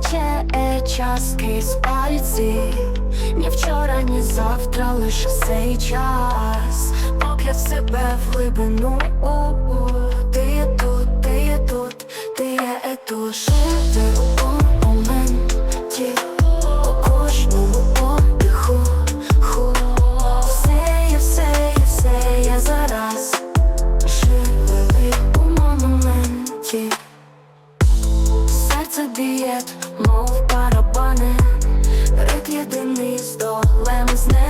тече е, час пальці, ні вчора, ні завтра, лише цей час, поки в себе в глибину. just now.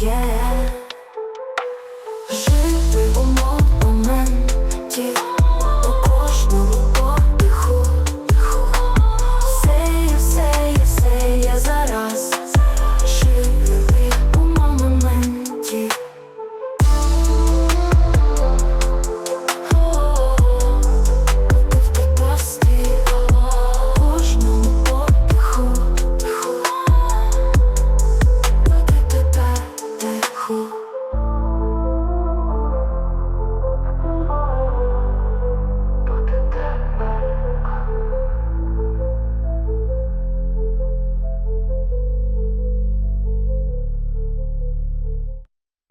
yeah.